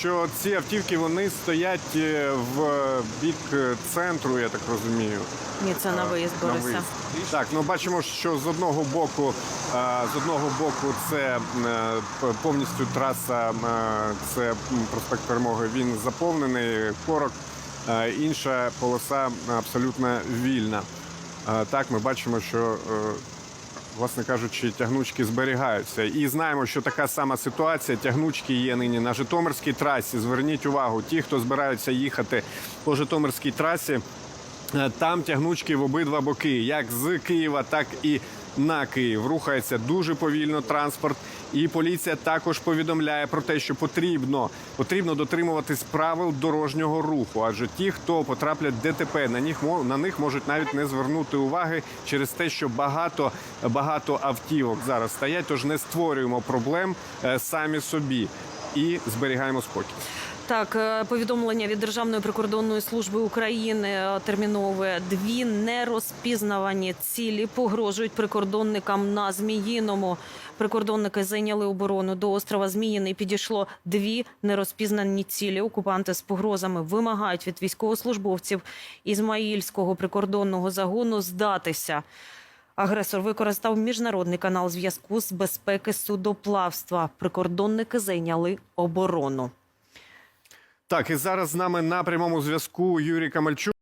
Що ці автівки вони стоять е, в бік е, центру, я так розумію. Ні, це на виїзд Бориса. Так, ну бачимо, що з одного боку, е, з одного боку, це е, повністю траса, е, це проспект Перемоги. Він заповнений, корок. Е, Інша полоса абсолютно вільна. Е, Так, ми бачимо, що е, власне кажучи, тягнучки зберігаються. І знаємо, що така сама ситуація. Тягнучки є нині на Житомирській трасі. Зверніть увагу, ті, хто збираються їхати по Житомирській трасі, там тягнучки в обидва боки, як з Києва, так і на Київ. Рухається дуже повільно транспорт. І поліція також повідомляє про те, що потрібно, потрібно дотримуватись правил дорожнього руху. Адже ті, хто потраплять ДТП, на них на них можуть навіть не звернути уваги через те, що багато багато автівок зараз стоять. Тож не створюємо проблем е, самі собі і зберігаємо спокій. Так, е, повідомлення від Державної прикордонної служби України е, термінове. Дві нерозпізнавані цілі погрожують прикордонникам на Зміїному. Прикордонники зайняли оборону до острова Зміїний. Підійшло дві нерозпізнані цілі. Окупанти з погрозами вимагають від військовослужбовців Ізмаїльського прикордонного загону здатися. Агресор використав міжнародний канал зв'язку з безпеки судоплавства. Прикордонники зайняли оборону. Так, і зараз з нами на прямому зв'язку Юрій Камальчук.